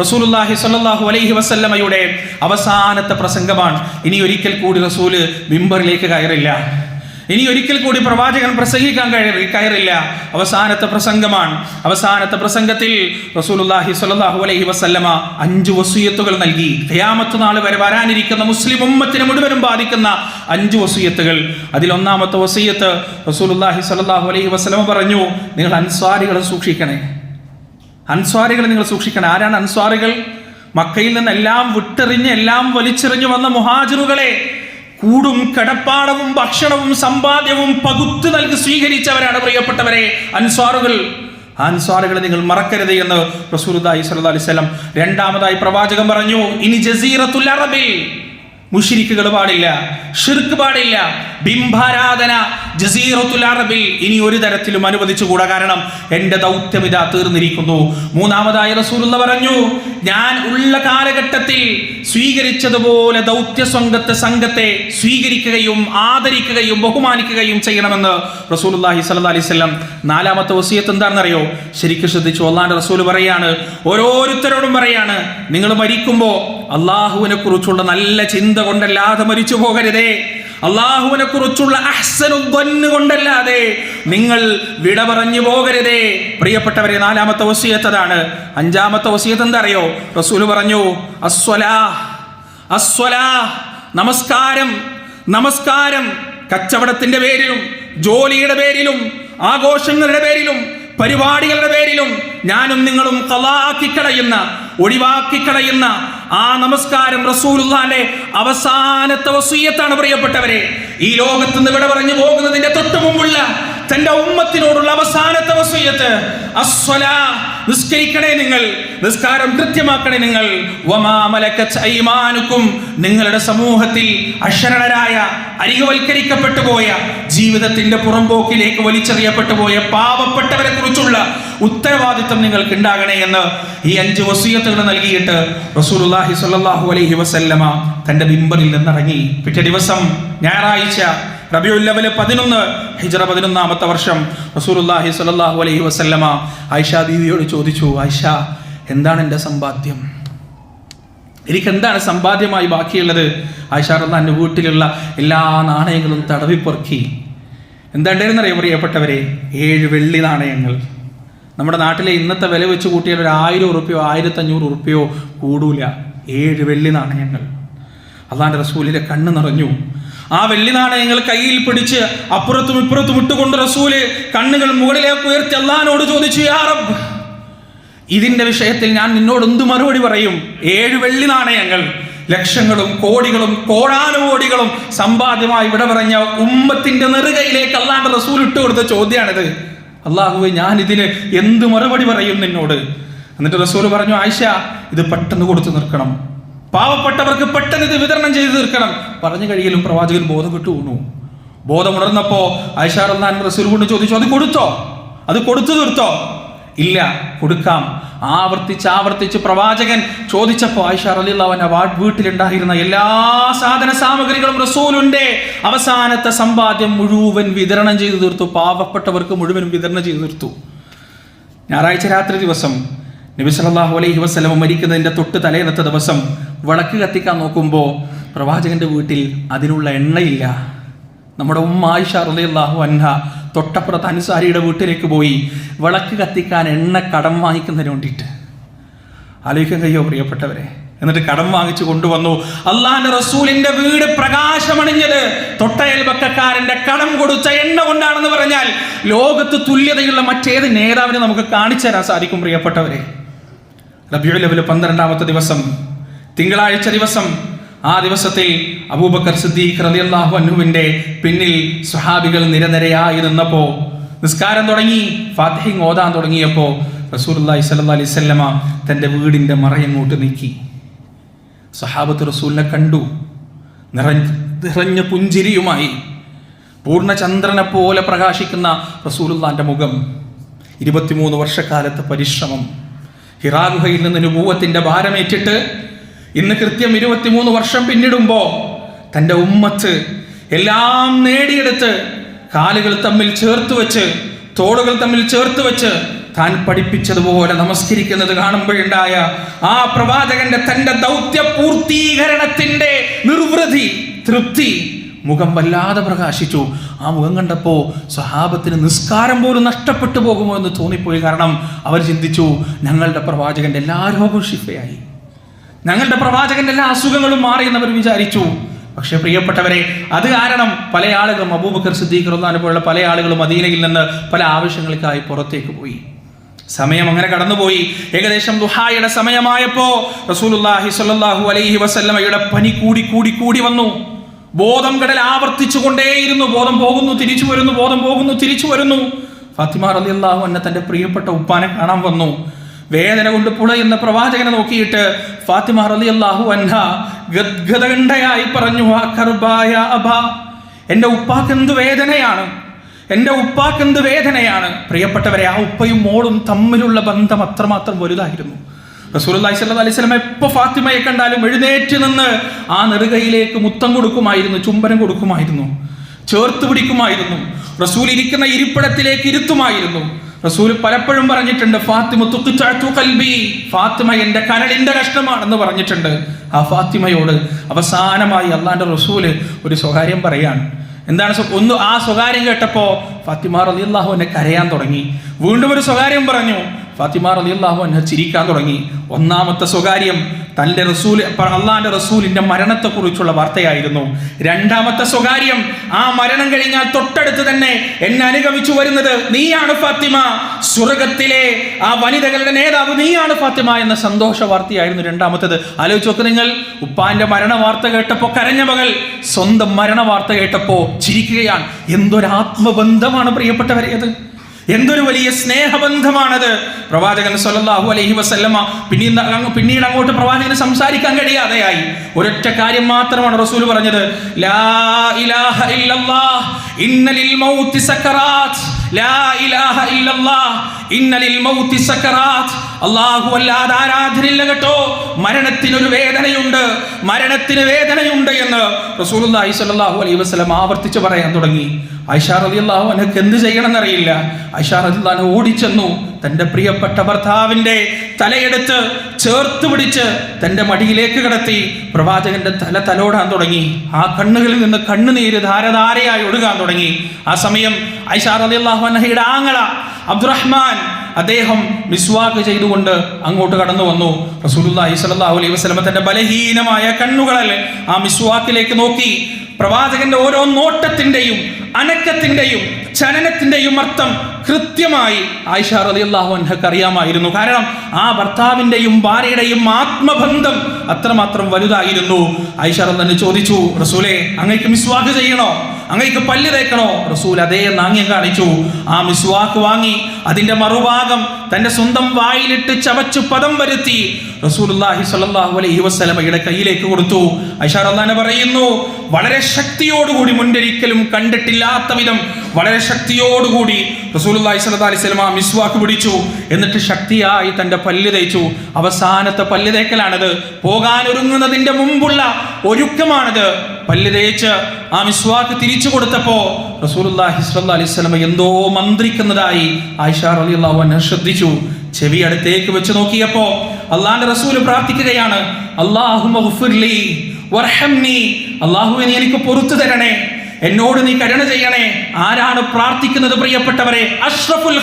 റസൂലുള്ളാഹി സ്വല്ലല്ലാഹു അലൈഹി വസല്ലമയുടെ അവസാനത്തെ പ്രസംഗമാണ്. ഇനി ഒരിക്കൽ കൂടി റസൂൽ മിമ്പറിലേക്ക് കയറില്ല. ഇനി ഒരിക്കൽ കൂടി പ്രവാചകൻ പ്രസംഗിക്കാൻ കയറി കയറില്ല. അവസാനത്തെ പ്രസംഗമാണ്. അവസാനത്തെ പ്രസംഗത്തിൽ റസൂലുള്ളാഹി സ്വല്ലല്ലാഹു അലൈഹി വസല്ലമ അഞ്ച് വസൂയത്തുകൾ നൽകി. ഖിയാമത്ത് നാൾ വരെ വരാനിരിക്കുന്ന മുസ്ലിം ഉമ്മത്തിനെ മുഴുവനും ബാധിക്കുന്ന അഞ്ച് വസൂയത്തുകൾ. അതിൽ ഒന്നാമത്തെ വസീയത്ത് റസൂലുള്ളാഹി സ്വല്ലല്ലാഹു അലൈഹി വസല്ലമ പറഞ്ഞു നിങ്ങൾ അൻസ്വാരികളെ സൂക്ഷിക്കണേ. അൻസ്വാരികളെ നിങ്ങൾ സൂക്ഷിക്കണം. ആരാണ് അൻസ്വാറികൾ മക്കയിൽ നിന്ന് എല്ലാം വിട്ടെറിഞ്ഞ് എല്ലാം വലിച്ചെറിഞ്ഞു വന്ന മുഹാജിറുകളെ കൂടും കടപ്പാടവും ഭക്ഷണവും സമ്പാദ്യവും പകുത്തു നൽകി സ്വീകരിച്ചവരാണ് പ്രിയപ്പെട്ടവരെ അൻസ്വാറുകൾ. അൻസ്വാറുകളെ നിങ്ങൾ മറക്കരുത് എന്ന് റസൂർദായി സല്ലല്ലാഹു അലൈഹി വസല്ലം രണ്ടാമതായി പ്രവാചകൻ പറഞ്ഞു ഇനി ജസീറത്തുൽ അറബിൽ മുഷിരിക്കുകൾ പാടില്ല ഷിർക്ക് പാടില്ല ബിംബാരാധന ജസീറത്തുൽ അറബിൽ ഇനി ഒരു തരത്തിലും അനുവദിച്ചുകൂടാ കാരണം എന്റെ ദൗത്യം ഇതാ തീർന്നിരിക്കുന്നു. മൂന്നാമതായി റസൂലുള്ള പറഞ്ഞു ഞാൻ ഉള്ള കാലഘട്ടത്തിൽ സ്വീകരിച്ചതുപോലെ ദൗത്യ സംഘത്തെ സംഘത്തെ സ്വീകരിക്കുകയും ആദരിക്കുകയും ബഹുമാനിക്കുകയും ചെയ്യണമെന്ന് സ്വല്ലല്ലാഹി അലൈഹി വസല്ലം നാലാമത്തെ വസിയത്ത് എന്താണെന്നറിയോ? ശരിക്കും ശ്രദ്ധിച്ചു. അള്ളാന്റെ റസൂൽ പറയാണ് ഓരോരുത്തരോടും പറയാണ് നിങ്ങൾ മരിക്കുമ്പോൾ അള്ളാഹുവിനെ കുറിച്ചുള്ള നല്ല ചിന്ത കൊണ്ടല്ലാതെ മരിച്ചു പോകരുതേ. അള്ളാഹുവിനെ കുറിച്ചുള്ള കൊണ്ടല്ലാതെ നിങ്ങൾ വിട പറഞ്ഞു പോകരുതേ. പ്രിയപ്പെട്ടവരെ നാലാമത്തെ വസീയത്തതാണ് അഞ്ചാമത്തെ വസീയത്ത് എന്താ അറിയോ റസൂൽ പറഞ്ഞു അസ്വലാ അസ്വലാ നമസ്കാരം നമസ്കാരം. കച്ചവടത്തിന്റെ പേരിലും ജോലിയുടെ പേരിലും ആഘോഷങ്ങളുടെ പേരിലും പരിപാടികളുടെ പേരിലും ഞാനും നിങ്ങളും കളാക്കി കളയുന്ന ഒഴിവാക്കി കളയുന്ന ആ നമസ്കാരം റസൂലുള്ളാന്റെ അവസാനത്തെ വസീയത്താണ് പ്രിയപ്പെട്ടവരെ. ഈ ലോകത്ത് നിന്ന് ഇവിടെ പറഞ്ഞു പോകുന്നതിന്റെ തൊട്ടു മുമ്പുള്ള തന്റെ ഉമ്മത്തിനോടുള്ള അവസാനത്തെ വസീയത്ത് അസ്വലാ നിസ്കരിക്കണേ നിങ്ങൾ നിസ്കാരം കൃത്യമാക്കണേ നിങ്ങൾ. ഐമാനുക്കും. നിങ്ങളുടെ സമൂഹത്തിൽ അശരണരായ അരികവൽക്കരിക്കപ്പെട്ടു പോയ ജീവിതത്തിന്റെ പുറംപോക്കിലേക്ക് വലിച്ചെറിയപ്പെട്ടു പോയ പാവപ്പെട്ടവരെ കുറിച്ചുള്ള ഉത്തരവാദിത്വം നിങ്ങൾക്ക് ഉണ്ടാകണേ എന്ന് ഈ അഞ്ച് വസീയത്തുകൾ നൽകിയിട്ട് റസൂലുള്ളാഹി സ്വല്ലല്ലാഹു അലൈഹി വസല്ലമ തന്റെ ബിംബറിൽ നിന്നിറങ്ങി. പിറ്റേ ദിവസം ഞായറാഴ്ച റബിയുല്ലവൽ പതിനൊന്ന് ഹിജറ പതിനൊന്നാമത്തെ വർഷം റസൂലുള്ളാഹി സ്വല്ലല്ലാഹു അലൈഹി വസല്ലമ ആയിഷ ദീദിയോട് ചോദിച്ചു ആയിഷ എന്താണ് എന്റെ സമ്പാദ്യം? എനിക്ക് എന്താണ് സമ്പാദ്യമായി ബാക്കിയുള്ളത്? ആയിഷ എന്റെ വീട്ടിലുള്ള എല്ലാ നാണയങ്ങളും തടവിപ്പൊറുക്കി. എന്താ ഉണ്ടായിരുന്നറിയോ പ്രിയപ്പെട്ടവരെ? ഏഴ് വെള്ളി നാണയങ്ങൾ. നമ്മുടെ നാട്ടിലെ ഇന്നത്തെ വില വെച്ച് കൂട്ടിയാൽ ഒരു ആയിരം ഉറുപ്പ്യോ ആയിരത്തഞ്ഞൂറ് ഉറുപ്പ്യോ കൂടൂല. ഏഴ് വെള്ളി നാണയങ്ങൾ. അള്ളാന്റെ റസൂലിലെ കണ്ണ് നിറഞ്ഞു. ആ വെള്ളി നാണയങ്ങൾ കയ്യിൽ പിടിച്ച് അപ്പുറത്തും ഇപ്പുറത്തും ഇട്ടുകൊണ്ട് റസൂൽ കണ്ണുകൾ മുകളിലേക്ക് ഉയർത്തി അള്ളഹാനോട് ചോദിച്ചു യാ റബ്ബ് ഇതിന്റെ വിഷയത്തിൽ ഞാൻ നിന്നോട് എന്ത് മറുപടി പറയും? ഏഴ് വെള്ളി നാണയങ്ങൾ ലക്ഷങ്ങളും കോടികളും കോടാനുകോടികളും സമ്പാദ്യമായി ഇവിടെ പറഞ്ഞ ഉമ്മത്തിന്റെ നെറുകയിലേക്ക് അള്ളാന്റെ റസൂൽ ഇട്ട് കൊടുത്ത ചോദ്യമാണിത്. അള്ളാഹുവെ ഞാൻ ഇതിന് എന്ത് മറുപടി പറയും നിന്നോട്? എന്നിട്ട് റസൂൽ പറഞ്ഞു ആയിഷ ഇത് പെട്ടെന്ന് കൊടുത്തു നിൽക്കണം പാവപ്പെട്ടവർക്ക് പെട്ടെന്ന് ഇത് വിതരണം ചെയ്തു തീർക്കണം. പറഞ്ഞു കഴിയലും പ്രവാചകൻ ബോധം വിട്ടു വീണു ബോധമുണർന്നപ്പോ ഐഷാറന്നാൻ റസൂൽ കൊണ്ട് ചോദിച്ചു അത് കൊടുത്തോ? അത് കൊടുത്തു തീർത്തോ? ഇല്ല കൊടുക്കാം. ആവർത്തിച്ച് ആവർത്തിച്ച് പ്രവാചകൻ ചോദിച്ചപ്പോൾ ആയിഷ റലിള്ളവൻ വീട്ടിലുണ്ടായിരുന്ന എല്ലാ സാധന സാമഗ്രികളും റസൂലുണ്ട്. അവസാനത്തെ സമ്പാദ്യം മുഴുവൻ വിതരണം ചെയ്തു തീർത്തു. പാവപ്പെട്ടവർക്ക് മുഴുവൻ വിതരണം ചെയ്തു തീർത്തു. ഞായറാഴ്ച രാത്രി ദിവസം നബി സല്ലല്ലാഹു അലൈഹി വസല്ലം മരിക്കുന്നതിന്റെ തൊട്ട് തലേന്നത്തെ ദിവസം വിളക്ക് കത്തിക്കാൻ നോക്കുമ്പോൾ പ്രവാചകന്റെ വീട്ടിൽ അതിനുള്ള എണ്ണയില്ല. നമ്മുടെ ഉമ്മ ആയിഷ റളിയല്ലാഹു അൻഹ തൊട്ടപ്പുറത്ത് അൻസാരിയുടെ വീട്ടിലേക്ക് പോയി വിളക്ക് കത്തിക്കാൻ എണ്ണ കടം വാങ്ങിക്കുന്നതിന് വേണ്ടിയിട്ട്. ആലോചിക്കാൻ കഴിയോ പ്രിയപ്പെട്ടവരെ? എന്നിട്ട് കടം വാങ്ങിച്ചു കൊണ്ടുവന്നു. അള്ളാഹിന്റെ റസൂലിന്റെ വീട് പ്രകാശമണിഞ്ഞത് തൊട്ടയൽപക്കക്കാരന്റെ കടം കൊടുത്ത എണ്ണ കൊണ്ടാണെന്ന് പറഞ്ഞാൽ ലോകത്ത് തുല്യതയുള്ള മറ്റേത് നേതാവിനെ നമുക്ക് കാണിച്ചു തരാൻ സാധിക്കും പ്രിയപ്പെട്ടവരെ. റബിയുൽ ലെവൽ പന്ത്രണ്ടാമത്തെ ദിവസം തിങ്കളാഴ്ച ദിവസം ആ ദിവസത്തിൽ അബൂബക്കർ സിദ്ദീഖ് റളിയല്ലാഹു അൻഹുവിന്റെ പിന്നിൽ സുഹാബികൾ നിരനിരയായി നിന്നപ്പോൾ നിസ്കാരം തുടങ്ങി ഫാത്തിഹിങ് ഓതാൻ തുടങ്ങിയപ്പോൾ റസൂലുള്ളാഹി സ്വല്ലല്ലാഹി അലൈഹി വസല്ലമ തന്റെ വീടിന്റെ മറയങ്ങോട്ട് നീക്കി. സഹാബത്ത് റസൂലിനെ കണ്ടു. നിറഞ്ഞ നിറഞ്ഞ പുഞ്ചിരിയുമായി പൂർണചന്ദ്രനെ പോലെ പ്രകാശിക്കുന്ന റസൂലുല്ലാന്റെ മുഖം. ഇരുപത്തിമൂന്ന് വർഷക്കാലത്തെ പരിശ്രമം. ഹിറാ ഗുഹയിൽ നിന്ന് നുപൂവത്തിന്റെ ഭാരമേറ്റിട്ട് ഇന്ന് കൃത്യം ഇരുപത്തിമൂന്ന് വർഷം പിന്നിടുമ്പോൾ തന്റെ ഉമ്മത്ത് എല്ലാം നേടിയെടുത്ത് കാലുകൾ തമ്മിൽ ചേർത്ത് വെച്ച് തോളുകൾ തമ്മിൽ ചേർത്ത് വെച്ച് താൻ പഠിപ്പിച്ചതുപോലെ നമസ്കരിക്കുന്നത് കാണുമ്പോഴുണ്ടായ ആ പ്രവാചകന്റെ തന്റെ ദൗത്യ പൂർത്തീകരണത്തിന്റെ നിർവൃതി തൃപ്തി മുഖം വല്ലാതെ പ്രകാശിച്ചു. ആ മുഖം കണ്ടപ്പോൾ സ്വഹാബത്തിന് നിസ്കാരം പോലും നഷ്ടപ്പെട്ടു പോകുമോ എന്ന് തോന്നിപ്പോയി. കാരണം അവർ ചിന്തിച്ചു ഞങ്ങളുടെ പ്രവാചകന്റെ എല്ലാ രോഗവും ഷിഫയായി ഞങ്ങളുടെ പ്രവാചകന്റെ എല്ലാ അസുഖങ്ങളും മാറി എന്നവർ വിചാരിച്ചു. പക്ഷേ പ്രിയപ്പെട്ടവരെ അത് കാരണം പല ആളുകളും അബൂബക്കർ സിദ്ദീഖ് റഹ്മാനെ പോലുള്ള പല ആളുകളും മദീനയിൽ നിന്ന് പല ആവശ്യങ്ങൾക്കായി പുറത്തേക്ക് പോയി. സമയം അങ്ങനെ കടന്നുപോയി. ഏകദേശം ദുഹായുടെ സമയമായപ്പോ റസൂലുള്ളാഹി സ്വല്ലല്ലാഹു അലൈഹി വസല്ലമയുടെ പനി കൂടി കൂടി കൂടി വന്നു. ബോധം കടൽ ആവർത്തിച്ചു കൊണ്ടേയിരുന്നു ബോധം പോകുന്നു തിരിച്ചു വരുന്നു ബോധം പോകുന്നു തിരിച്ചു വരുന്നു. ഫാത്തിമ റളിയല്ലാഹു എന്നെ തന്റെ പ്രിയപ്പെട്ട ഉപ്പാനെ കാണാൻ വന്നു. വേദന കൊണ്ട് പുളയുന്ന പ്രവാചകനെ നോക്കിയിട്ട് ഫാത്തിമ റളിയല്ലാഹു അൻഹ ഗദ്ഗദണ്ഡയായി പറഞ്ഞു "ആ കർബായ അബ എന്റെ ഉപ്പാക്ക് എന്ത് വേദനയാണ്? എന്റെ ഉപ്പാക്ക് എന്ത് വേദനയാണ്? പ്രിയപ്പെട്ടവരെ ആ ഉപ്പയും മോളും തമ്മിലുള്ള ബന്ധം അത്രമാത്രം വലുതായിരുന്നു. റസൂലുള്ളാഹി സ്വല്ലല്ലാഹി അലൈഹി വസല്ലം എപ്പോൾ ഫാത്തിമയെ കണ്ടാലും എഴുന്നേറ്റ് നിന്ന് ആ നെറുകയിലേക്ക് മുത്തം കൊടുക്കുമായിരുന്നു ചുംബനം കൊടുക്കുമായിരുന്നു ചേർത്ത് പിടിക്കുമായിരുന്നു റസൂൽ ഇരിക്കുന്ന ഇരിപ്പിടത്തിലേക്ക് ഇരുത്തുമായിരുന്നു. റസൂൽ പലപ്പോഴും പറഞ്ഞിട്ടുണ്ട് ഫാത്തിമ തുക്കിച്ചാത്തു കൽബി ഫാത്തിമ എന്റെ കരളിന്റെ കഷ്ണമാണെന്ന് പറഞ്ഞിട്ടുണ്ട്. ആ ഫാത്തിമയോട് അവസാനമായി അള്ളാന്റെ റസൂൽ ഒരു സ്വകാര്യം പറയാണ്. എന്താണ് ഒന്ന് ആ സ്വകാര്യം കേട്ടപ്പോ ഫാത്തിമ റളിയല്ലാഹു എന്നെ കരയാൻ തുടങ്ങി. വീണ്ടും ഒരു സ്വകാര്യം പറഞ്ഞു ഫാത്തിമ അള്ളാഹു എന്നെ ചിരിക്കാൻ തുടങ്ങി. ഒന്നാമത്തെ സ്വകാര്യം തന്റെ റസൂൽ അള്ളാഹിന്റെ റസൂലിന്റെ മരണത്തെക്കുറിച്ചുള്ള വാർത്തയായിരുന്നു. രണ്ടാമത്തെ സ്വകാര്യം ആ മരണം കഴിഞ്ഞാൽ തൊട്ടടുത്ത് തന്നെ എന്നെ അനുഗമിച്ചു വരുന്നത് നീയാണ് ഫാത്തിമ. സ്വർഗത്തിലെ ആ വനിതകളുടെ നേതാവ് നീയാണ് ഫാത്തിമ എന്ന സന്തോഷ വാർത്തയായിരുന്നു രണ്ടാമത്തേത്. ആലോചിച്ച് നോക്ക് നിങ്ങൾ ഉപ്പാന്റെ മരണ വാർത്ത കേട്ടപ്പോ കരഞ്ഞ മകൾ സ്വന്തം മരണ വാർത്ത കേട്ടപ്പോ ചിരിക്കുകയാണ്. എന്തൊരാത്മബന്ധമാണ് പ്രിയപ്പെട്ടവരെ അത്? എന്തൊരു വലിയ സ്നേഹബന്ധമാണത്. പ്രവാചകൻ സൊല്ലാഹു അലഹി വസല്ലമ പിന്നീട് പിന്നീട് അങ്ങോട്ട് പ്രവാചകന് സംസാരിക്കാൻ കഴിയാതെയായി. ഒരൊറ്റ കാര്യം മാത്രമാണ് റസൂൽ പറഞ്ഞത്. ലാ ഇലാഹ ഇല്ലല്ലാഹ് ഇന്നലിൽ മൗതി സക്കറാത്ത്. അല്ലാഹു അല്ലാതെ ആരാധനയില്ല കേട്ടോ. മരണത്തിനൊരു വേദനയുണ്ട്. മരണത്തിന് വേദനയുണ്ട് എന്ന് റസൂലുള്ളാഹി സ്വല്ലല്ലാഹു അലൈഹി വസല്ലം ആവർത്തിച്ച് പറയാൻ തുടങ്ങി. ഐഷാർ അലി അള്ളാഹു അനക്ക് എന്ത് ചെയ്യണമെന്നറിയില്ല. ഐഷാർ അലി അൻഹ ഓടിച്ചെന്നു. തന്റെ പ്രിയപ്പെട്ട ഭർത്താവിന്റെ തലയെടുത്ത് ചേർത്ത് പിടിച്ച് തന്റെ മടിയിലേക്ക് കിടത്തി പ്രവാചകന്റെ തല തലോടാൻ തുടങ്ങി. ആ കണ്ണുകളിൽ നിന്ന് കണ്ണുനീര് ധാരധാരയായി ഒഴുകാൻ തുടങ്ങി. ആ സമയം ഐഷാർ റളിയല്ലാഹു അൻഹയുടെ ആങ്ങള അബ്ദുറഹ്മാൻ അദ്ദേഹം മിസ്വാക്ക് ചെയ്തുകൊണ്ട് അങ്ങോട്ട് കടന്നു വന്നു. റസൂലുല്ലാഹി സ്വല്ലല്ലാഹു അലൈഹി വസല്ലം തന്റെ ബലഹീനമായ കണ്ണുകളിൽ ആ മിസ്വാക്കിലേക്ക് നോക്കി. പ്രവാചകന്റെ ഓരോ നോട്ടത്തിന്റെയും അനക്കത്തിന്റെയും ചലനത്തിന്റെയും അർത്ഥം കൃത്യമായി ആയിഷ റളിയല്ലാഹു അൻഹക്ക് അറിയാമായിരുന്നു. കാരണം ആ ഭർത്താവിന്റെയും ഭാര്യയുടെയും ആത്മബന്ധം അത്രമാത്രം വലുതായിരുന്നു. ആയിഷ റളിയല്ലാഹു ചോദിച്ചു റസൂലെ അങ്ങേക്ക് മിസ്വാഹ് ചെയ്യണോ? അങ്ങേക്ക് പല്ല് തേക്കണോ? റസൂൽ അതേ നാണ്യം കാണിച്ചു. ആ മിസ്വാക്ക് വാങ്ങി അതിന്റെ മറുഭാഗം തന്റെ സ്വന്തം വായിലിട്ട് ചവച്ചു പദം വരുത്തി. റസൂലുള്ളാഹി സ്വല്ലല്ലാഹു അലൈഹി കയ്യിലേക്ക് കൊടുത്തു. ഐഷ റളിയല്ലാഹു പറയുന്നു വളരെ ശക്തിയോടുകൂടി മുൻപൊരിക്കലും കണ്ടിട്ടില്ലാത്ത വിധം വളരെ ശക്തിയോടുകൂടി റസൂലുള്ളാഹി സ്വല്ലല്ലാഹു അലൈഹി സ്വലമ മിസ്വാക്ക് പിടിച്ചു. എന്നിട്ട് ശക്തിയായി തന്റെ പല്ല് തേച്ചു. അവസാനത്തെ പല്ല് തേക്കലാണിത്. പോകാൻ ഒരുങ്ങുന്നതിന്റെ മുമ്പുള്ള ഒരുക്കമാണിത്. പല്ല് തേച്ച് ആ മിസ്വാക്ക് തിരിച്ചു കൊടുത്തപ്പോൾ റസൂലുള്ളാഹി സ്വല്ലല്ലാഹു അലൈഹി സ്വലമ എന്തോ മന്ത്രിക്കുന്നതായി ആയിഷ റളിയല്ലാഹു അൻഹ ശ്രദ്ധിച്ചു. ചെവി അടുത്തേക്ക് വെച്ച് നോക്കിയപ്പോൾ അള്ളാന്റെ റസൂൽ പ്രാർത്ഥിക്കുകയാണ്. അള്ളാഹു അള്ളാഹുവിനെ എനിക്ക് പൊറത്തു തരണേ. എന്നോട് നീ കരുണ ചെയ്യണേ. ആരാണ് പ്രാർത്ഥിക്കുന്നത് പ്രിയപ്പെട്ടവരെ? അഷ്റഫുൽ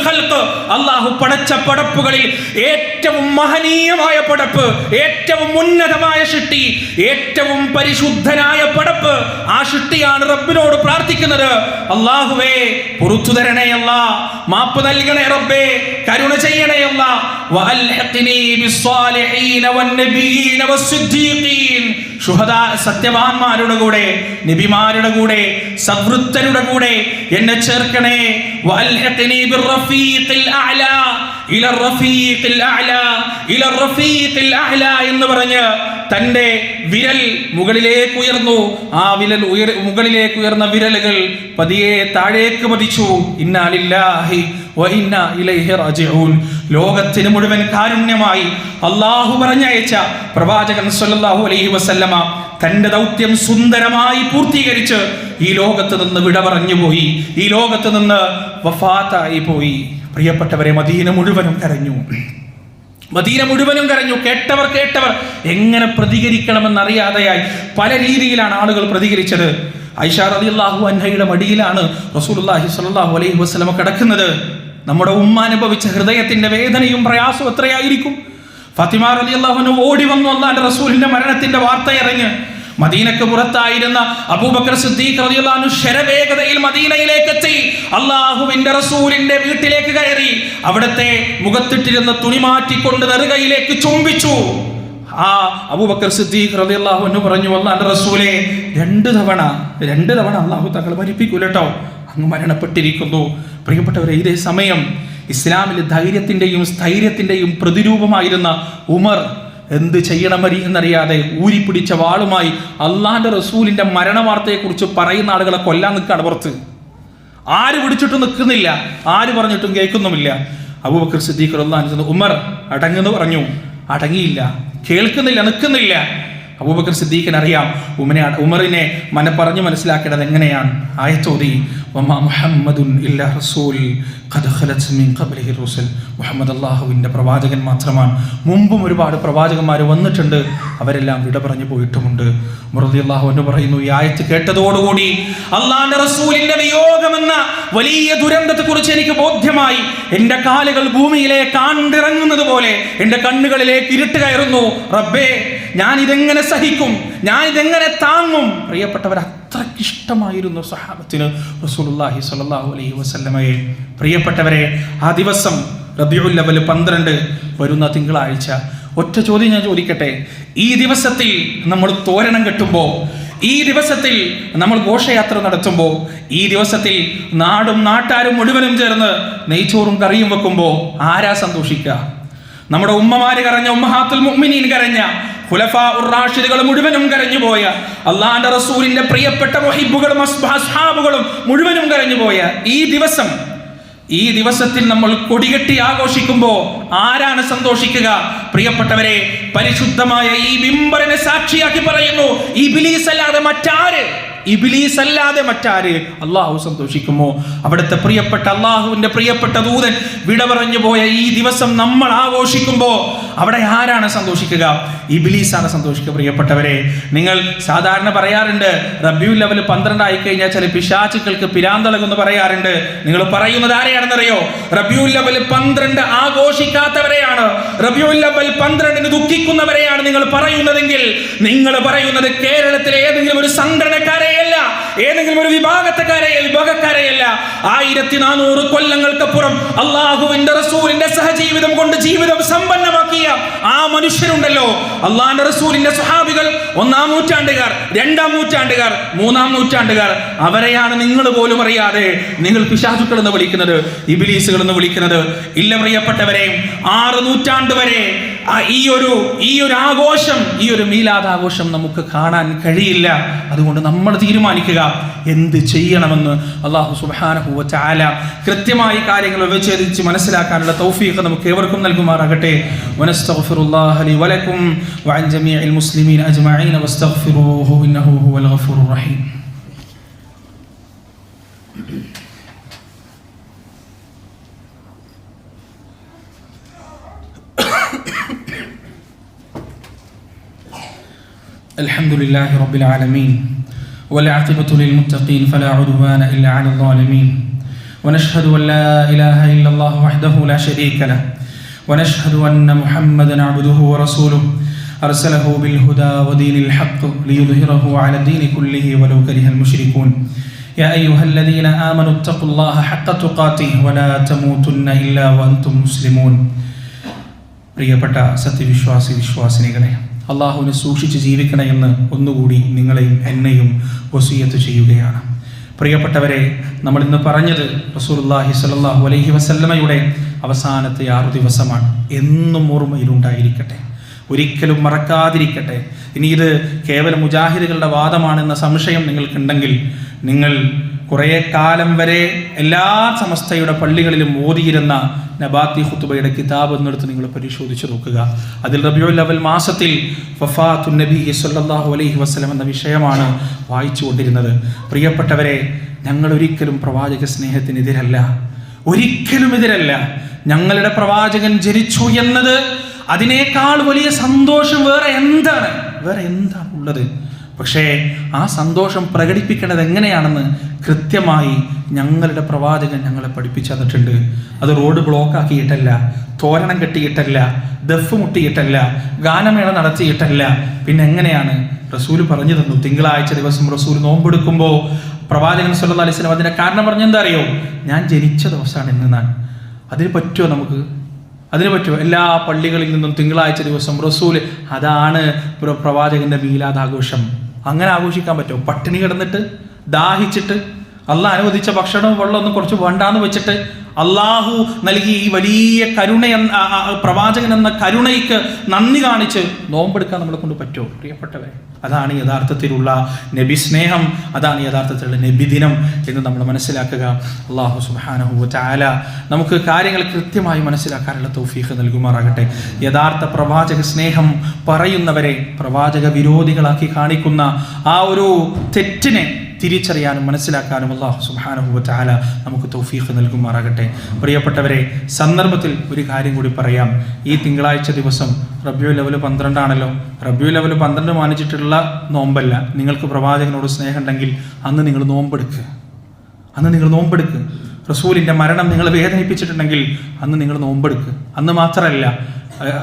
അള്ളാഹു പടച്ച പടപ്പുകളിൽ ഏറ്റവും മഹനീയമായ പടപ്പ് ഏറ്റവും ഉന്നതമായ ഷിട്ടി ഏറ്റവും പരിശുദ്ധനായ പടപ്പ്. ആ ഷിട്ടിയാണ് റബ്ബിനോട് പ്രാർത്ഥിക്കുന്നത്. അള്ളാഹുവേ പുറത്തു തരണേ അല്ല മാപ്പ് നൽകണേ റബ്ബേ കരുണ ചെയ്യണേ അല്ല. ബിസ്സാലിഹീന വന്നബിയീന വസ്സിദ്ദീഖീൻ. ശുഹദാ സത്യവാന്മാരുടെ കൂടെ നബിമാരുടെ കൂടെ സവൃത്തരുടെ കൂടെ എന്നെ ചേർക്കണേ. എന്ന് പറഞ്ഞ് തന്റെ വിരൽ മുകളിലേക്ക് ഉയർന്നു. ആ വിരൽ ഉയർ മുകളിലേക്ക് ഉയർന്ന വിരലുകൾ പതിയെ താഴേക്ക് പതിച്ചു ഇന്നാലില്ലാഹി ഇലൈഹി ലോകത്തിന് മുഴുവൻ കാരുണ്യമായി അള്ളാഹു പറഞ്ഞയച്ച പ്രവാചകൻ സല്ലല്ലാഹു അലൈഹി വസല്ലമ തന്റെ ദൗത്യം സുന്ദരമായി പൂർത്തീകരിച്ച് ഈ ലോകത്ത് നിന്ന് വിട പറഞ്ഞു പോയി. ഈ ലോകത്ത് നിന്ന് വഫാത്തായി പോയി. പ്രിയപ്പെട്ടവരെ മദീന മുഴുവനും കരഞ്ഞു. മദീന മുഴുവനും കരഞ്ഞു. കേട്ടവർ കേട്ടവർ എങ്ങനെ പ്രതികരിക്കണമെന്ന് പ്രതികരിക്കണമെന്നറിയാതെയായി പല രീതിയിലാണ് ആളുകൾ പ്രതികരിച്ചത്. ഐഷ റളിയല്ലാഹു അൻഹയുടെ മടിയിലാണ് റസൂലുള്ളാഹി സ്വല്ലല്ലാഹു അലൈഹി വസല്ലമ കിടക്കുന്നത്. നമ്മുടെ ഉമ്മ അനുഭവിച്ച ഹൃദയത്തിന്റെ വേദനയും പ്രയാസവും എത്രയായിരിക്കും ഫാത്തിമ അലി അള്ളാഹുന് ഓടി വന്നു അള്ളാന്റെ റസൂലിന്റെ മരണത്തിന്റെ വാർത്ത ഇറങ്ങി മദീനക്ക് പുറത്തായിരുന്ന അബൂബക്കർ സിദ്ദീഖ് റളിയല്ലാഹു ശരവേഗതയിൽ മദീനയിലേക്ക് എത്തി അള്ളാഹുവിന്റെ റസൂലിന്റെ വീട്ടിലേക്ക് കയറി അവിടത്തെ മുഖത്തിട്ടിരുന്ന തുണി മാറ്റിക്കൊണ്ട് നെറുകയിലേക്ക് ചുംബിച്ചു ആ അബൂബക്കർ സിദ്ദീഖ് റളിയല്ലാഹു അൻഹു പറഞ്ഞു അള്ളാന്റെ റസൂലെ രണ്ട് തവണ രണ്ട് തവണ അള്ളാഹു തങ്ങൾ മരിപ്പിക്കൂലട്ടോ അങ്ങ് മരണപ്പെട്ടിരിക്കുന്നു. പ്രിയപ്പെട്ടവരെ ഇതേ സമയം ഇസ്ലാമിലെ ധൈര്യത്തിന്റെയും സ്ഥൈര്യത്തിന്റെയും പ്രതിരൂപമായിരുന്ന ഉമർ എന്ത് ചെയ്യണമരി എന്നറിയാതെ ഊരിപ്പിടിച്ച വാളുമായി അള്ളാന്റെ റസൂലിന്റെ മരണവാർത്തയെക്കുറിച്ച് പറയുന്ന ആളുകളെ കൊല്ലാൻ നിൽക്കുകയാണ് പുറത്ത്. ആര് പിടിച്ചിട്ടും നിൽക്കുന്നില്ല. ആര് പറഞ്ഞിട്ടും കേൾക്കുന്നുമില്ല. അബൂബക്കർ സിദ്ദീഖ് റളിയല്ലാഹു ഉമർ അടങ്ങുന്നു പറഞ്ഞു. അടങ്ങിയില്ല. കേൾക്കുന്നില്ല നിൽക്കുന്നില്ല. അബൂബക്കർ സിദ്ദീഖിന് അറിയാം. ഉമനെ ഉമറിനെ മന പറഞ്ഞു മനസ്സിലാക്കേണ്ടത് എങ്ങനെയാണ്? ചോദി മുഹമ്മദുൻ റസൂൽ മുഹമ്മദ് അല്ലാഹുവിന്റെ പ്രവാചകൻ മാത്രമാണ്. മുമ്പും ഒരുപാട് പ്രവാചകന്മാർ വന്നിട്ടുണ്ട്. അവരെല്ലാം വിട പറഞ്ഞു പോയിട്ടുമുണ്ട്. മുറദി അള്ളാഹു എന്ന് പറയുന്നു ഈ ആയത്ത് കേട്ടതോടുകൂടി അള്ളാന്റെ റസൂലിന്റെ വിയോഗമെന്ന വലിയ ദുരന്തത്തെ കുറിച്ച് എനിക്ക് ബോധ്യമായി. എന്റെ കാലുകൾ ഭൂമിയിലെ കാണ്ടിറങ്ങുന്നത് പോലെ എന്റെ കണ്ണുകളിലേക്ക് ഇരുട്ട് കയറുന്നു. റബ്ബേ ഞാൻ ഇതെങ്ങനെ സഹിക്കും. ഞാൻ ഇതെങ്ങനെ താങ്ങും? പ്രിയപ്പെട്ടവർ അത്രക്കിഷ്ടമായിരുന്നു സഹാബത്തിന് റസൂലുള്ളാഹി സ്വല്ലല്ലാഹു അലൈഹി വസല്ലമയെ. പ്രിയപ്പെട്ടവരെ ആ ദിവസം റബിയുൽ അവൽ പന്ത്രണ്ട് വരുന്ന തിങ്കളാഴ്ച. ഒറ്റ ചോദ്യം ഞാൻ ചോദിക്കട്ടെ? ഈ ദിവസത്തിൽ നമ്മൾ തോരണം കെട്ടുമ്പോൾ ഈ ദിവസത്തിൽ നമ്മൾ ഘോഷയാത്ര നടത്തുമ്പോൾ ഈ ദിവസത്തിൽ നാടും നാട്ടാരും മുഴുവനും ചേർന്ന് നെയ്ച്ചോറും കറിയും വെക്കുമ്പോൾ ആരാ സന്തോഷിക്കുക? നമ്മുടെ ഉമ്മമാര് കരഞ്ഞ ഉമ്മഹാത്തുൽ മുഅ്മിനീൻ കരഞ്ഞ ഖുലഫാ ഉറാഷിദുകൾ മുഴുവനും കരഞ്ഞു പോയ അള്ളാന്റെ റസൂലിന്റെ പ്രിയപ്പെട്ട മൊഹിബുകളും അസ്ഹാബുകളും മുഴുവനും കരഞ്ഞു പോയ ഈ ദിവസം ഈ ദിവസത്തിൽ നമ്മൾ കൊടികെട്ടി ആഘോഷിക്കുമ്പോൾ ആരാണ് സന്തോഷിക്കുക? പ്രിയപ്പെട്ടവരെ പരിശുദ്ധമായ ഈ ബിംബറിനെ സാക്ഷിയാക്കി പറയുന്നു ഈ ബിലീസ് അല്ലാതെ മറ്റാര്? ഇബിലീസ് അല്ലാതെ മറ്റാര് അള്ളാഹു സന്തോഷിക്കുമോ? അവിടുത്തെ പ്രിയപ്പെട്ട അള്ളാഹുവിന്റെ പ്രിയപ്പെട്ട ദൂതൻ വിട പറഞ്ഞു പോയ ഈ ദിവസം നമ്മൾ ആഘോഷിക്കുമ്പോൾ അവിടെ ആരാണ് സന്തോഷിക്കുക? ഇബിലീസാണ് സന്തോഷിക്കുക പ്രിയപ്പെട്ടവരെ. നിങ്ങൾ സാധാരണ പറയാറുണ്ട് റബ്യൂ ലെവൽ പന്ത്രണ്ടായി കഴിഞ്ഞാൽ ചില പിശാചുക്കൾക്ക് പിരാന്തളകുന്ന് പറയാറുണ്ട്. നിങ്ങൾ പറയുന്നത് ആരെയാണെന്നറിയോ? റബ്യൂ ലെവൽ പന്ത്രണ്ട് ആഘോഷിക്കാത്തവരെയാണ്. റബ്യൂ ലെവൽ പന്ത്രണ്ടിന് ദുഃഖിക്കുന്നവരെയാണ് നിങ്ങൾ പറയുന്നതെങ്കിൽ നിങ്ങൾ പറയുന്നത് കേരളത്തിലെ ഏതെങ്കിലും ഒരു സംഘടനക്കാരെയല്ല ഏതെങ്കിലും ഒരു വിഭാഗത്തെക്കാരെ വിഭാഗക്കാരെയല്ല ആയിരത്തി നാനൂറ് കൊല്ലങ്ങൾക്കപ്പുറം അള്ളാഹുവിന്റെ റസൂലിന്റെ സഹജീവിതം കൊണ്ട് ജീവിതം സമ്പന്നമാക്കിയ ആ മനുഷ്യരുണ്ടല്ലോ. അള്ളാഹിന്റെ റസൂലിന്റെ സ്വഹാബികൾ ഒന്നാം നൂറ്റാണ്ടുകാർ രണ്ടാം നൂറ്റാണ്ടുകാർ മൂന്നാം നൂറ്റാണ്ടുകാർ അവരെയാണ് നിങ്ങൾ പോലും അറിയാതെ നിങ്ങൾ പിശാചുക്കൾ എന്ന് വിളിക്കുന്നത് ഇബിലീസുകൾ എന്ന് വിളിക്കുന്നത്. ഇല്ല പ്രിയപ്പെട്ടവരെ ആറ് നൂറ്റാണ്ട് വരെ ഈ ഒരു ഈ ഒരു ആഘോഷം ഈ ഒരു മീലാദ് ആഘോഷം നമുക്ക് കാണാൻ കഴിയില്ല. അതുകൊണ്ട് നമ്മൾ തീരുമാനിക്കുക എന്ത് ചെയ്യണമെന്ന് അള്ളാഹു സുബാനഹുവ ചാല കൃത്യമായി കാര്യങ്ങൾ വിവേചരിച്ച് മനസ്സിലാക്കാനുള്ള തൗഫീഖ് നമുക്ക് ഏവർക്കും നൽകുമാറാകട്ടെ വനസ്തഗ്ഫിറുല്ലാഹ ലി വലക്കും വഅൻ ജമീഇൽ മുസ്ലിമീൻ അജ്മഈൻ വസ്തഗ്ഫിറൂഹു ഇന്നഹു ഹുവൽ ഗഫൂറുർ റഹീം الحمد لله رب العالمين والعاقبة للمتقين فلا عدوان إلا على الظالمين ونشهد أن لا إله إلا الله وحده لا شريك له ونشهد أن محمدا عبده ورسوله أرسله بالهدى ودين الحق ليظهره على الدين كله ولو كره المشركون يا أيها الذين آمنوا اتقوا الله حق تقاته ولا تموتن إلا وأنتم مسلمون പ്രിയപ്പെട്ട സത്യവിശ്വാസി വിശ്വാസിനികളെ അള്ളാഹുവിനെ സൂക്ഷിച്ച് ജീവിക്കണമെന്ന് ഒന്നുകൂടി നിങ്ങളെയും എന്നെയും വസീയത്ത് ചെയ്യുകയാണ്. പ്രിയപ്പെട്ടവരെ നമ്മൾ ഇന്ന് പറഞ്ഞത് റസൂർല്ലാഹി സ്വല്ലല്ലാഹു അലൈഹി വസല്ലമയുടെ അവസാനത്തെ ആറു ദിവസമാണ്. എന്നും ഓർമ്മയിലുണ്ടായിരിക്കട്ടെ. ഒരിക്കലും മറക്കാതിരിക്കട്ടെ. ഇനി ഇത് കേവലം മുജാഹിദുകളുടെ വാദമാണെന്ന സംശയം നിങ്ങൾക്കുണ്ടെങ്കിൽ നിങ്ങൾ കുറേ കാലം വരെ എല്ലാ സമസ്തയുടെ പള്ളികളിലും ഓതിയിരുന്ന നബാത്തി ഖുത്തുബയുടെ കിതാബ് എന്നെടുത്ത് നിങ്ങൾ പരിശോധിച്ച് നോക്കുക. അതിൽ റബിയുൽ അവൽ മാസത്തിൽ ഫഫാത്തു നബി സല്ലല്ലാഹു അലൈഹി വസ്ലം എന്ന വിഷയമാണ് വായിച്ചു കൊണ്ടിരുന്നത്. പ്രിയപ്പെട്ടവരെ ഞങ്ങൾ ഒരിക്കലും പ്രവാചക സ്നേഹത്തിനെതിരല്ല ഒരിക്കലും എതിരല്ല. ഞങ്ങളുടെ പ്രവാചകൻ ജനിച്ചു എന്നത് അതിനേക്കാൾ വലിയ സന്തോഷം വേറെ എന്താണ്? വേറെ എന്താണ് ഉള്ളത്? പക്ഷേ ആ സന്തോഷം പ്രകടിപ്പിക്കേണ്ടത് എങ്ങനെയാണെന്ന് കൃത്യമായി ഞങ്ങളുടെ പ്രവാചകൻ ഞങ്ങളെ പഠിപ്പിച്ചു തന്നിട്ടുണ്ട്. അത് റോഡ് ബ്ലോക്ക് ആക്കിയിട്ടല്ല തോരണം കെട്ടിയിട്ടല്ല ദഫ് മുട്ടിയിട്ടല്ല ഗാനമേള നടത്തിയിട്ടല്ല. പിന്നെ എങ്ങനെയാണ് റസൂൽ പറഞ്ഞു തന്നു തിങ്കളാഴ്ച ദിവസം റസൂൽ നോമ്പെടുക്കുമ്പോൾ പ്രവാചകൻ സല്ലല്ലാഹു അലൈഹി വസല്ലം അതിന്റെ കാരണം പറഞ്ഞെന്താ അറിയോ ഞാൻ ജനിച്ച ദിവസമാണ് ഇന്നാണ് അതിന് പറ്റുമോ നമുക്ക്? അതിന് പറ്റുമോ? എല്ലാ പള്ളികളിൽ നിന്നും തിങ്കളാഴ്ച ദിവസം റസൂൽ അതാണ് പ്ര- പ്രവാചകന്റെ മീലാദാഘോഷം. അങ്ങനെ ആഘോഷിക്കാൻ പറ്റുമോ? പട്ടിണി കിടന്നിട്ട് ദാഹിച്ചിട്ട് അള്ളാഹ് അനുവദിച്ച ഭക്ഷണവും വെള്ളമൊന്നും കുറച്ച് വേണ്ടാന്ന് വെച്ചിട്ട് അള്ളാഹു നൽകി ഈ വലിയ കരുണ എന്ന പ്രവാചകൻ എന്ന കരുണയ്ക്ക് നന്ദി കാണിച്ച് നോമ്പെടുക്കാൻ നമ്മളെ കൊണ്ട് പറ്റുമോ? പ്രിയപ്പെട്ടവരെ അതാണ് യഥാർത്ഥത്തിലുള്ള നബി സ്നേഹം അതാണ് യഥാർത്ഥത്തിലുള്ള നബി ദിനം എന്ന് നമ്മൾ മനസ്സിലാക്കുക. അള്ളാഹു സുബാനഹു ചാല നമുക്ക് കാര്യങ്ങൾ കൃത്യമായി മനസ്സിലാക്കാനുള്ള തൗഫീഖ് നൽകുമാറാകട്ടെ. യഥാർത്ഥ പ്രവാചക സ്നേഹം പറയുന്നവരെ പ്രവാചക വിരോധികളാക്കി കാണിക്കുന്ന ആ ഒരു തെറ്റിനെ തിരിച്ചറിയാനും മനസ്സിലാക്കാനും അള്ളാഹു സുബാനുഭവത്താല നമുക്ക് തൗഫീഖ് നൽകുമാറാകട്ടെ. പ്രിയപ്പെട്ടവരെ സന്ദർഭത്തിൽ ഒരു കാര്യം കൂടി പറയാം. ഈ തിങ്കളാഴ്ച ദിവസം റബ്യു ലെവൽ പന്ത്രണ്ടാണല്ലോ. റബ്യു ലെവൽ പന്ത്രണ്ട് മാനിച്ചിട്ടുള്ള നോമ്പല്ല. നിങ്ങൾക്ക് പ്രവാചകനോട് സ്നേഹമുണ്ടെങ്കിൽ അന്ന് നിങ്ങൾ നോമ്പെടുക്കുക അന്ന് നിങ്ങൾ നോമ്പെടുക്കുക റസൂലിന്റെ മരണം നിങ്ങൾ വേദനിപ്പിച്ചിട്ടുണ്ടെങ്കിൽ അന്ന് നിങ്ങൾ നോമ്പെടുക്കുക അന്ന് മാത്രമല്ല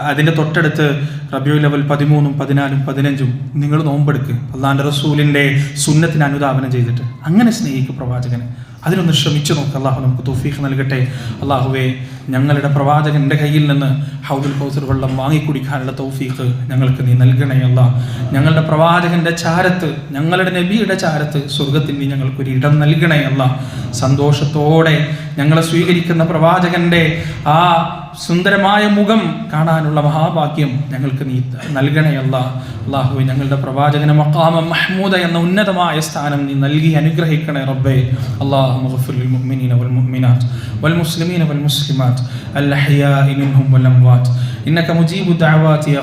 അതിന്റെ തൊട്ടടുത്ത് റബിയു ലെവൽ പതിമൂന്നും പതിനാലും പതിനഞ്ചും നിങ്ങൾ നോമ്പെടുക്കുക അള്ളാന്റെ റസൂലിന്റെ സുന്നത്തിന് അനുധാവനം ചെയ്തിട്ട്. അങ്ങനെ സ്നേഹിക്കുക പ്രവാചകനെ. അതിനൊന്ന് ശ്രമിച്ചു നോക്കുക അള്ളാഹു നമുക്ക് തൗഫീഖ് നൽകട്ടെ. അള്ളാഹുവെ ഞങ്ങളുടെ പ്രവാചകന്റെ കയ്യിൽ നിന്ന് ഹൗദുൽ ഹൗസർ വെള്ളം വാങ്ങിക്കുടിക്കാനുള്ള തൗഫീഖ് ഞങ്ങൾക്ക് നീ നൽകണേ അല്ല ഞങ്ങളുടെ പ്രവാചകന്റെ ചാരത്ത് ഞങ്ങളുടെ നബിയുടെ ചാരത്ത് സ്വർഗത്തിൽ നീ ഞങ്ങൾക്കൊരു ഇടം നൽകണേ അല്ല സന്തോഷത്തോടെ ഞങ്ങളെ സ്വീകരിക്കുന്ന പ്രവാചകന്റെ ആ സുന്ദരമായ മുഖം കാണാനുള്ള മഹാഭാഗ്യം ഞങ്ങൾക്ക് നീ നൽകണയല്ല അള്ളാഹു ഞങ്ങളുടെ പ്രവാചകന മക്കാമ മഹ്മൂദ എന്ന ഉന്നതമായ സ്ഥാനം നീ നൽകി അനുഗ്രഹിക്കണേ റബ്ബേ. അള്ളാഹു മുഹഫുൽ മുഅ്മിനീന വൽ മുഅ്മിനാത്ത് വൽ മുസ്ലിമീന വൽ മുസ്ലിമാത്ത്. അൽ മിൻഹും വൽ ഇന്നക മുജീബു യാ